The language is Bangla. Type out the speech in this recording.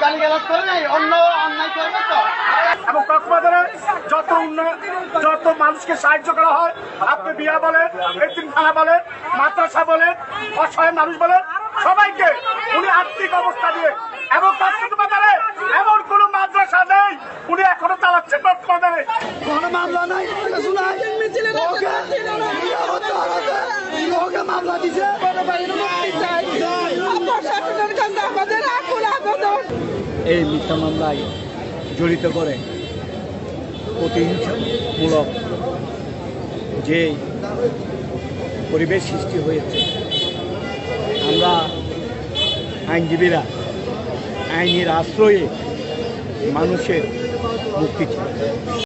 গালিগালাজ করে নাই অন্য অন্যায় করবে তো। এবং কক্সবাজারে যত উন্নয়ন যত মানুষকে সাহায্য করা হয় আপনি বিয়া বলেন এতিমখানা বলেন মাদ্রাসা বলেন অসহায় মানুষ বলেন সবাইকে উনি আর্থিক অবস্থা দিয়ে এবং কক্সবাজারে এমন কোনো মাদ্রাসা নেই উনি এখনও চালাচ্ছেন কক্সবাজারে। কোনো মামলা নাই কিছু নাই। মামলা দিছে। এই মিথ্যা মামলায় জড়িত করে প্রতিহিংসামূলক যে পরিবেশ সৃষ্টি হয়েছে, আমরা আইনজীবীরা, আইনের আশ্রয়ে মানুষের মুক্তি চাই।